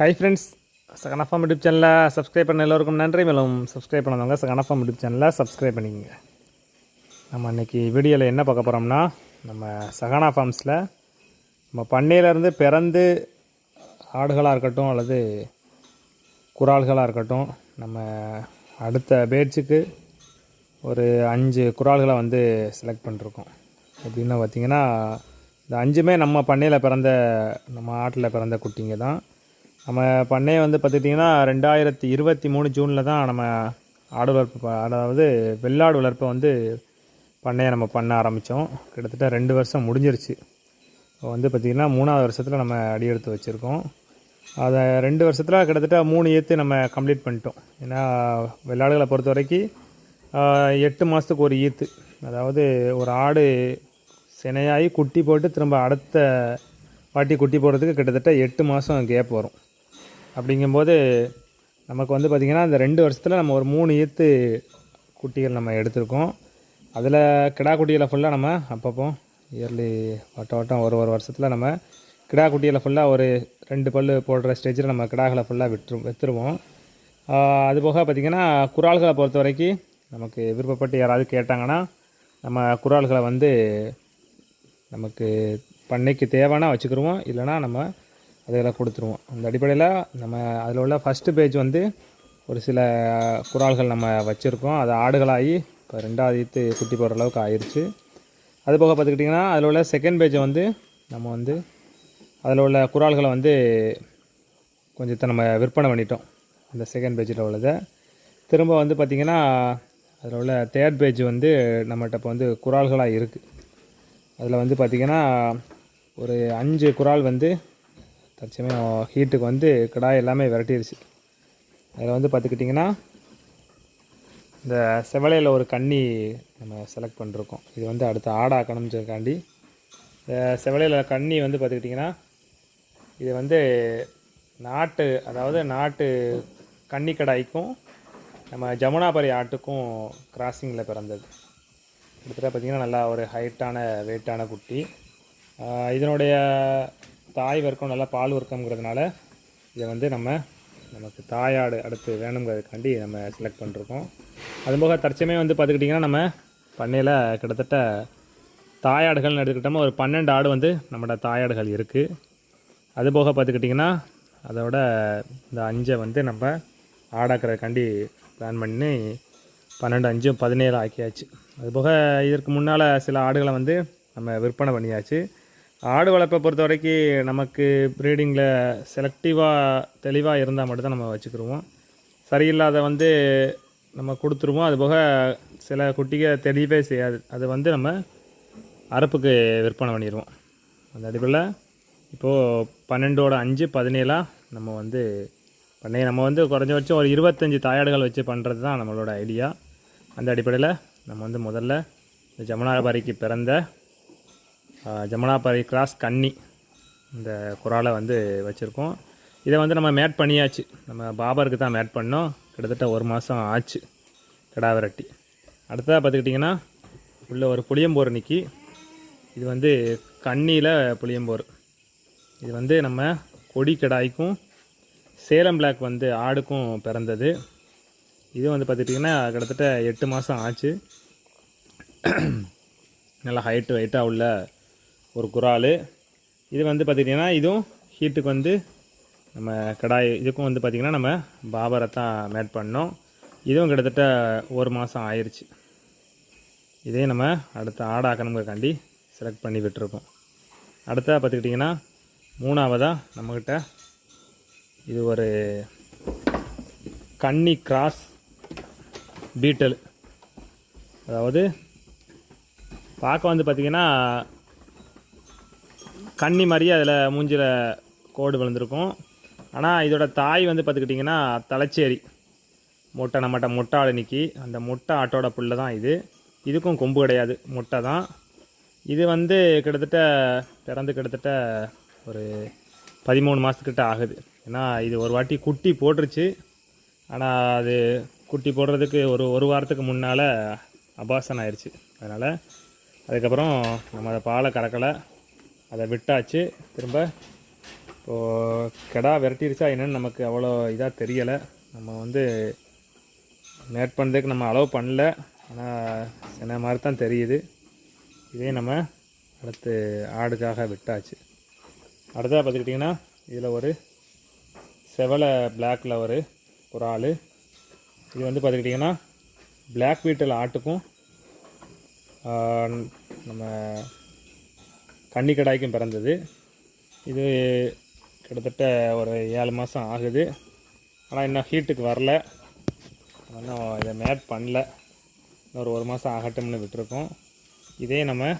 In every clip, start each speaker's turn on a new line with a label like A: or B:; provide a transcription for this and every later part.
A: High friends சகனஃபாம் YouTube சேனலில் subscribe பண்ண எல்லோருக்கும் நன்றி. மேலும் சப்ஸ்கிரைப் பண்ணவங்க சகனஃபாம் யூடியூப் சேனலில் சப்ஸ்கிரைப் பண்ணிக்கங்க. நம்ம அன்றைக்கி வீடியோவில் என்ன பார்க்க போகிறோம்னா நம்ம சகனா ஃபார்ம்ஸில் நம்ம பண்ணையிலேருந்து பிறந்து ஆடுகளாக இருக்கட்டும் அல்லது குரால்களாக இருக்கட்டும் நம்ம அடுத்த பேட்சுக்கு ஒரு அஞ்சு குரால்களை வந்து செலக்ட் பண்ணிருக்கோம். எப்படின்னு பார்த்தீங்கன்னா இந்த அஞ்சுமே நம்ம பண்ணையில் பிறந்த நம்ம ஆட்டில் பிறந்த குட்டிங்க தான். நம்ம பண்ணையை வந்து பார்த்துக்கிட்டிங்கன்னா ரெண்டாயிரத்தி இருபத்தி மூணு ஜூனில் தான் நம்ம ஆடு வளர்ப்பு அதாவது வெள்ளாடு வளர்ப்பை வந்து பண்ணையை நம்ம பண்ண ஆரம்பித்தோம் கிட்டத்தட்ட ரெண்டு வருஷம் முடிஞ்சிருச்சு. வந்து பார்த்திங்கன்னா மூணாவது வருஷத்தில் நம்ம அடி எடுத்து வச்சுருக்கோம். அதை ரெண்டு வருஷத்தில் கிட்டத்தட்ட மூணு ஏற்று நம்ம கம்ப்ளீட் பண்ணிட்டோம். ஏன்னா வெள்ளாடுகளை பொறுத்த வரைக்கும் எட்டு மாதத்துக்கு ஒரு ஈத்து. அதாவது ஒரு ஆடு சினையாகி குட்டி போட்டு திரும்ப அடுத்த வாட்டி குட்டி போடுறதுக்கு கிட்டத்தட்ட எட்டு மாதம் கேப் வரும். அப்படிங்கும்போது நமக்கு வந்து பார்த்திங்கன்னா இந்த ரெண்டு வருஷத்தில் நம்ம ஒரு மூணு ஈத்து குட்டிகள் நம்ம எடுத்திருக்கோம். அதில் கிடா குட்டிகளை ஃபுல்லாக நம்ம அப்பப்போ இயர்லி வட்டம் வட்டம் ஒரு ஒரு வருஷத்தில் நம்ம கிடா குட்டிகளை ஃபுல்லாக ஒரு ரெண்டு பல்லு போடுற ஸ்டேஜில் நம்ம கிடாக்களை ஃபுல்லாக விட்டுரு விற்றுருவோம் அது போக பார்த்திங்கன்னா குறால்களை பொறுத்த வரைக்கும் நமக்கு விருப்பப்பட்டு யாராவது கேட்டாங்கன்னா நம்ம குறால்களை வந்து நமக்கு பண்ணைக்கு தேவைன்னா வச்சுக்கிருவோம். இல்லைன்னா நம்ம அதெல்லாம் கொடுத்துருவோம். அந்த அடிப்படையில் நம்ம அதில் உள்ள ஃபஸ்ட்டு பேஜ் வந்து ஒரு சில குறால்கள் நம்ம வச்சுருக்கோம். அது ஆடுகளாகி இப்போ ரெண்டாவது ஈத்து குட்டி போடுற அளவுக்கு ஆயிடுச்சு அது போக பார்த்துக்கிட்டிங்கன்னா அதில் உள்ள செகண்ட் பேஜை வந்து நம்ம வந்து அதில் உள்ள குறால்களை வந்து கொஞ்சத்தை நம்ம விற்பனை பண்ணிட்டோம். அந்த செகண்ட் பேஜில் உள்ளதை. திரும்ப வந்து பார்த்திங்கன்னா அதில் உள்ள தேர்ட் பேஜ் வந்து நம்மகிட்ட இப்போ வந்து குறால்களாக இருக்குது அதில் வந்து பார்த்திங்கன்னா ஒரு அஞ்சு குறால் வந்து தற்சமயம் ஹீட்டுக்கு வந்து கடாய் எல்லாமே விரட்டிருச்சு. அதில் வந்து பார்த்துக்கிட்டிங்கன்னா இந்த செவலையில் ஒரு கன்னி நம்ம செலக்ட் பண்ணிருக்கோம். இது வந்து அடுத்து ஆடாக்கணும்ன்றதுக்காண்டி இந்த செவலையில் கண்ணி வந்து பார்த்துக்கிட்டிங்கன்னா இது வந்து நாட்டு அதாவது நாட்டு கன்னி கடாய்க்கும் நம்ம ஜமுனாபரி ஆட்டுக்கும் கிராசிங்கில் பிறந்தது. கிட்டத்தட்ட பார்த்திங்கன்னா நல்லா ஒரு ஹைட்டான வெயிட்டான குட்டி. இதனுடைய தாய் வர்க்கம் நல்லா பால் வர்க்கம்ங்கிறதுனால இதை வந்து நம்ம நமக்கு தாயாடு அடுத்து வேணுங்கிறதுக்காண்டி நம்ம செலக்ட் பண்ணிருக்கோம். அதுபோக தற்சமயம் வந்து பார்த்துக்கிட்டிங்கன்னா நம்ம பண்ணையில் கிட்டத்தட்ட தாயாடுகள்னு எடுத்துக்கிட்டோம்னா ஒரு பன்னெண்டு ஆடு வந்து நம்மளோட தாயாடுகள் இருக்குது அதுபோக பார்த்துக்கிட்டிங்கன்னா அதோட இந்த அஞ்சை வந்து நம்ம ஆடாக்கிறதுக்காண்டி பிளான் பண்ணி பன்னெண்டு அஞ்சும் பதினேழு ஆக்கியாச்சு. அதுபோக இதற்கு முன்னால் சில ஆடுகளை வந்து நம்ம விற்பனை பண்ணியாச்சு. ஆடு வளர்ப்பை பொறுத்த வரைக்கும் நமக்கு ப்ரீடிங்கில் செலக்டிவாக தெளிவாக இருந்தால் மட்டும்தான் நம்ம வச்சுக்கிடுவோம் சரியில்லாத வந்து நம்ம கொடுத்துருவோம். அதுபோக சில குட்டிக தெளிவே செய்யாது. அது வந்து நம்ம அறுப்புக்கு விற்பனை பண்ணிடுவோம் அந்த அடிப்படையில் இப்போது பன்னெண்டோட அஞ்சு பதினேழாக நம்ம வந்து பண்ணி நம்ம வந்து குறைஞ்சபட்சம் ஒரு இருபத்தஞ்சி தாயாடுகள் வச்சு பண்ணுறது தான் நம்மளோட ஐடியா அந்த அடிப்படையில் நம்ம வந்து முதல்ல இந்த ஜமுனாபாரிக்கு பிறந்த ஜமுனாபாரி கிராஸ் கன்னி இந்த குராலை வந்து வச்சுருக்கோம். இதை வந்து நம்ம மேட் பண்ணியாச்சு. நம்ம பாபருக்கு தான் மேட் பண்ணோம். கிட்டத்தட்ட ஒரு மாதம் ஆச்சு கிடா விரட்டி அடுத்ததாக பார்த்துக்கிட்டிங்கன்னா உள்ள ஒரு புளியம்போர் நிக்கி. இது வந்து கண்ணியில் புளியம்போர். இது வந்து நம்ம கொடி கிடாய்க்கும் சேலம் பிளாக் வந்து ஆடுக்கும் பிறந்தது. இது வந்து பார்த்துட்டிங்கன்னா கிட்டத்தட்ட எட்டு மாதம் ஆச்சு. நல்லா ஹைட்டு வெயிட்டாக உள்ள ஒரு குறால். இது வந்து பார்த்துக்கிட்டிங்கன்னா இதுவும் ஹீட்டுக்கு வந்து நம்ம கடாய் இதுக்கும் வந்து பார்த்திங்கன்னா நம்ம பாபரை தான் மேட் பண்ணோம். இதுவும் கிட்டத்தட்ட ஒரு மாதம் ஆயிடுச்சு இதே நம்ம அடுத்த ஆடாக்கணுங்கிறக்காண்டி செலக்ட் பண்ணி விட்டுருக்கோம். அடுத்தா பார்த்துக்கிட்டிங்கன்னா மூணாவதாக நம்மக்கிட்ட இது ஒரு கன்னி கிராஸ் பீட்டல். அதாவது பார்க்க வந்து பார்த்திங்கன்னா கன்னி மாதிரியே அதில் மூஞ்சில் கோடு விழுந்திருக்கும். ஆனால் இதோட தாய் வந்து பார்த்துக்கிட்டிங்கன்னா தலைச்சேரி. முட்டை நம்மகிட்ட முட்டை ஆடு அந்த முட்டை ஆட்டோட புல்ல தான் இது. இதுக்கும் கொம்பு கிடையாது. முட்டை தான். இது வந்து கிட்டத்தட்ட பிறந்து கிட்டத்தட்ட ஒரு பதிமூணு மாதத்துக்கிட்ட ஆகுது. ஏன்னா இது ஒரு வாட்டி குட்டி போட்டுருச்சு. ஆனால் அது குட்டி போடுறதுக்கு ஒரு ஒரு வாரத்துக்கு முன்னால் அபாசன் ஆயிடுச்சு அதனால் அதுக்கப்புறம் நம்ம அதை பாலை கறக்கலை. அதை விட்டாச்சு. திரும்ப இப்போது கிடா விரட்டிருச்சா என்னென்னு நமக்கு அவ்வளோ இதாக தெரியலை. நம்ம வந்து மேட் பண்ணுறதுக்கு நம்ம அலோவ் பண்ணல. ஆனால் என்ன மாதிரி தான் தெரியுது. இதே நம்ம அடுத்து ஆடுக்காக விட்டாச்சு. அடுத்ததாக பார்த்துக்கிட்டிங்கன்னா இதில் ஒரு செவலை பிளாக்கில் ஒரு ஒரு ஆள். இது வந்து பார்த்துக்கிட்டிங்கன்னா பிளாக் வீட்டில் ஆட்டுக்கும் நம்ம கன்னி கன்னிக்கடாய்க்கும் பிறந்தது. இது கிட்டத்தட்ட ஒரு ஏழு மாதம் ஆகுது. ஆனால் இன்னும் ஹீட்டுக்கு வரல. இன்னும் இதை மேட் பண்ணல. இன்னொரு ஒரு மாதம் ஆகட்டும்னு விட்டுருக்கோம். இதே நம்ம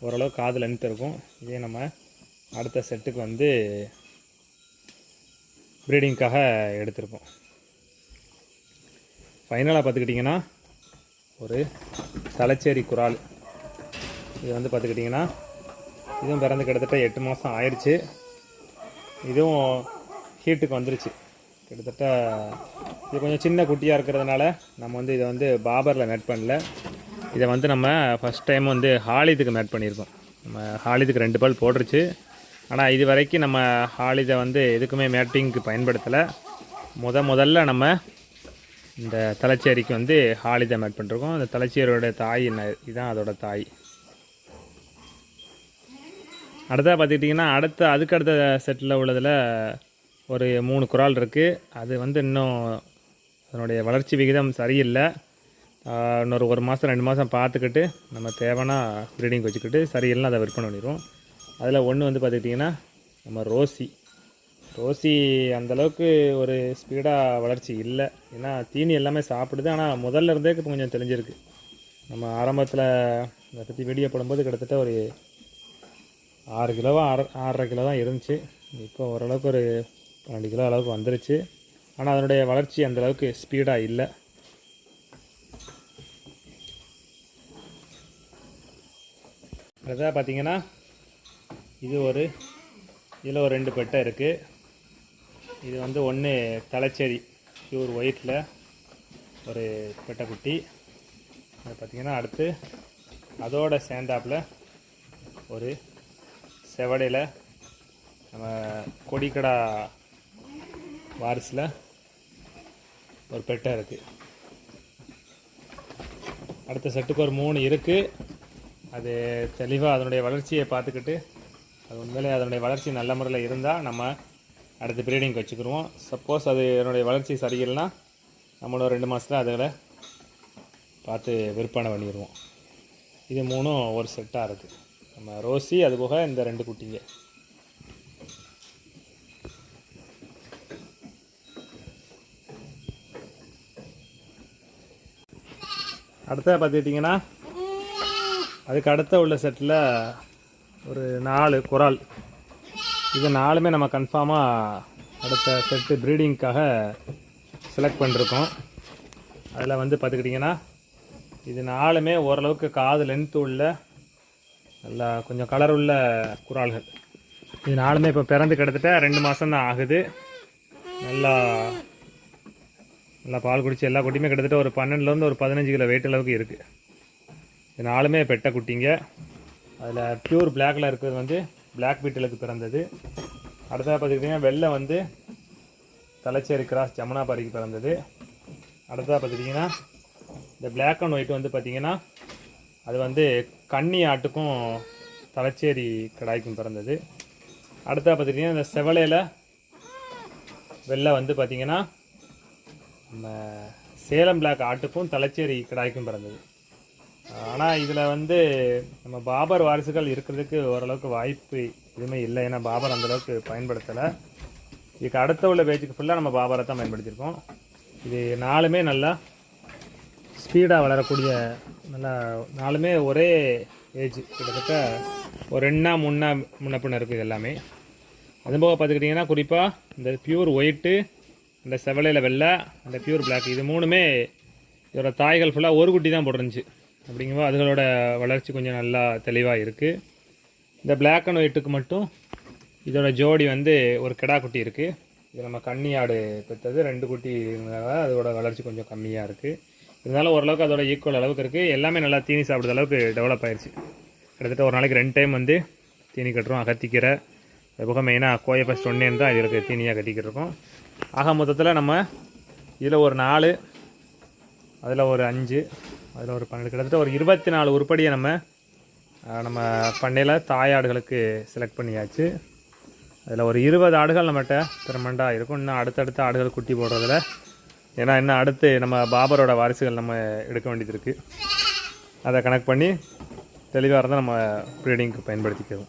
A: ஓரளவு காதில் லென்த் இதே நம்ம அடுத்த செட்டுக்கு வந்து ப்ரீடிங்க்காக எடுத்திருக்கோம் ஃபைனலாக பார்த்துக்கிட்டிங்கன்னா ஒரு தலைச்சேரி குரால் இது வந்து பார்த்துக்கிட்டிங்கன்னா இதுவும் பிறந்து கிட்டத்தட்ட எட்டு மாதம் ஆயிடுச்சு இதுவும் ஹீட்டுக்கு வந்துருச்சு. கிட்டத்தட்ட இது கொஞ்சம் சின்ன குட்டியாக இருக்கிறதுனால நம்ம வந்து இதை வந்து பாபரில் மேட் பண்ணல. இதை வந்து நம்ம ஃபஸ்ட் டைம் வந்து ஹாலிதுக்கு மேட் பண்ணியிருக்கோம். நம்ம ஹாலிதுக்கு ரெண்டு பால் போட்டுருச்சு. ஆனால் இது வரைக்கும் நம்ம ஹாலிதை வந்து எதுக்குமே மேட்டிங்க்கு பயன்படுத்தலை. முத முதல்ல நம்ம இந்த தலைச்சேரிக்கு வந்து ஹாலிதை மேட் பண்ணிருக்கோம். அந்த தலைச்சேரியோட தாய் என்ன இதுதான் அதோட தாய். அடுத்ததாக பார்த்துக்கிட்டிங்கன்னா அடுத்த அதுக்கு அடுத்த செட்டில் உள்ளதில் ஒரு மூணு குரால் இருக்குது அது வந்து இன்னும் அதனுடைய வளர்ச்சி விகிதம் சரியில்லை. இன்னொரு ஒரு மாதம் ரெண்டு மாதம் பார்த்துக்கிட்டு நம்ம தேவைன்னா ப்ரீடிங் வச்சுக்கிட்டு சரியில்லைன்னா அதை விற்பனை பண்ணிடுவோம். அதில் ஒன்று வந்து பார்த்துக்கிட்டிங்கன்னா நம்ம ரோசி. ரோசி அந்தளவுக்கு ஒரு ஸ்பீடாக வளர்ச்சி இல்லை. ஏன்னா தீனி எல்லாமே சாப்பிடுது. ஆனால் முதல்ல இருந்தே இப்போ கொஞ்சம் தெளிஞ்சிருக்கு. நம்ம ஆரம்பத்தில் இதை பற்றி வீடியோ போடும்போது கிட்டத்தட்ட ஒரு ஆறு கிலோவா ஆறு ஆறரை கிலோ தான் இருந்துச்சு. இப்போ ஓரளவுக்கு ஒரு பன்னெண்டு கிலோ அளவுக்கு வந்துருச்சு. ஆனால் அதனுடைய வளர்ச்சி அந்தளவுக்கு ஸ்பீடாக இல்லை. அதான் பார்த்தீங்கன்னா இது ஒரு இதில் ஒரு ரெண்டு பெட்டை இருக்குது இது வந்து ஒன்று தலைச்சேரி பியூர் ஒயிட்டில் ஒரு பெட்டைக்குட்டி அது பார்த்தீங்கன்னா அடுத்து அதோட சேர்ந்தாப்பில் ஒரு செவடையில் நம்ம கொடிக்கடா வாரிசில் ஒரு பெட்டை இருக்குது அடுத்த செட்டுக்கு ஒரு மூணு இருக்குது அது தெளிவாக அதனுடைய வளர்ச்சியை பார்த்துக்கிட்டு அது உண்மையிலே அதனுடைய வளர்ச்சி நல்ல முறையில் இருந்தால் நம்ம அடுத்து பிரீடிங் வச்சுக்கிருவோம். சப்போஸ் அது என்னுடைய வளர்ச்சி சரியில்லைனா நம்மளோட ரெண்டு மாதத்தில் அதில் பார்த்து விற்பனை பண்ணிடுவோம். இது மூணும் ஒரு செட்டாக இருக்குது நம்ம ரோசி அது போக இந்த ரெண்டு குட்டிங்க. அடுத்த பார்த்துக்கிட்டிங்கன்னா அதுக்கு அடுத்த உள்ள செட்டில் ஒரு நாலு குரால். இது நாலுமே நம்ம கன்ஃபார்மாக அடுத்த செட்டு ப்ரீடிங்க்காக செலக்ட் பண்ணிருக்கோம். அதில் வந்து பார்த்துக்கிட்டிங்கன்னா இது நாலுமே ஓரளவுக்கு காது லென்த்து உள்ள நல்லா கொஞ்சம் கலர் உள்ள குரால்கள் இது நாலுமே இப்போ பிறந்து கிட்டத்தட்ட ரெண்டு மாதம் தான் ஆகுது. நல்லா நல்லா பால் குடிச்சு எல்லா குட்டியுமே கிட்டத்தட்ட ஒரு பன்னெண்டுலேருந்து ஒரு பதினஞ்சு கிலோ வெயிட் அளவுக்கு இருக்குது இது நாலுமே பெட்ட குட்டிங்க. அதில் ப்யூர் பிளாக்கில் இருக்கிறது வந்து பிளாக் பீட்டலுக்கு பிறந்தது. அடுத்ததாக பார்த்துக்கிட்டிங்கன்னா வெள்ளை வந்து தலைச்சேரி கிராஸ் ஜமுனாபாரிக்கு பிறந்தது. அடுத்ததாக பார்த்துக்கிட்டிங்கன்னா இந்த பிளாக் அண்ட் ஒயிட் வந்து பார்த்திங்கன்னா அது வந்து கன்னி ஆட்டுக்கும் தலைச்சேரி கடாய்க்கும் பிறந்தது. அடுத்தா பார்த்துக்கிட்டிங்கன்னா இந்த செவலையில் வெள்ளை வந்து பார்த்திங்கன்னா நம்ம சேலம் பிளாக் ஆட்டுக்கும் தலைச்சேரி கிடாய்க்கும் பிறந்தது. ஆனால் இதில் வந்து நம்ம பாபர் வாரிசுகள் இருக்கிறதுக்கு ஓரளவுக்கு வாய்ப்பு எதுவுமே இல்லை. ஏன்னா பாபர் அந்தளவுக்கு பயன்படுத்தலை. இதுக்கு அடுத்த உள்ள பேஜுக்கு ஃபுல்லாக நம்ம பாபரை தான் பயன்படுத்தியிருக்கோம். இது நாலுமே நல்லா ஸ்பீடாக வளரக்கூடிய நல்லா நாலுமே ஒரே ஏஜ் கிட்டத்தட்ட ஒரு ரெண்டா மூணா முன்ன இருக்குது இது எல்லாமே. அது போக பார்த்துக்கிட்டிங்கன்னா குறிப்பாக இந்த பியூர் ஒயிட்டு இந்த செவலையில் வெள்ளை அந்த பியூர் பிளாக் இது மூணுமே இதோட தாய்கள் ஃபுல்லாக ஒரு குட்டி தான் போட்டுருந்துச்சு. அப்படிங்கும்போது அதுகளோட வளர்ச்சி கொஞ்சம் நல்லா தெளிவாக இருக்குது இந்த பிளாக் அண்ட் ஒயிட்டுக்கு மட்டும் இதோட ஜோடி வந்து ஒரு கிடா குட்டி இருக்குது இது நம்ம கன்னி ஆடு பெற்றது. ரெண்டு குட்டி அதோட வளர்ச்சி கொஞ்சம் கம்மியாக இருக்குது இருந்தாலும் ஓரளவுக்கு அதோட ஈக்குவல் அளவுக்கு இருக்குது எல்லாமே நல்லா தீனி சாப்பிட்ற அளவுக்கு டெவலப் ஆயிடுச்சு கிட்டத்தட்ட ஒரு நாளைக்கு ரெண்டு டைம் வந்து தீனி கட்டுறோம் அகத்திக்கீரை. அது போக மெயினாக கோயை ஃபஸ்ட் ஒன்றேன்னு தான் இதுக்கு தீனியாக கட்டிக்கிட்டு இருக்கோம். ஆக மொத்தத்தில் நம்ம இதில் ஒரு நாலு அதில் ஒரு அஞ்சு அதில் ஒரு பன்னெண்டு கிட்டத்தட்ட ஒரு இருபத்தி நாலு உருப்படியை நம்ம நம்ம பண்ணையில் தாயாடுகளுக்கு செலக்ட் பண்ணியாச்சு. அதில் ஒரு இருபது ஆடுகள் நம்மகிட்ட பிரமண்டாக இருக்கும். இன்னும் அடுத்தடுத்த ஆடுகள் குட்டி போடுறதில் ஏன்னா இன்னும் அடுத்து நம்ம பாபரோட வாரிசுகள் நம்ம எடுக்க வேண்டியது இருக்குது அதை கனெக்ட் பண்ணி தெளிவாக இருந்தால் நம்ம ப்ரீடிங்க்கு பயன்படுத்திக்கிறோம்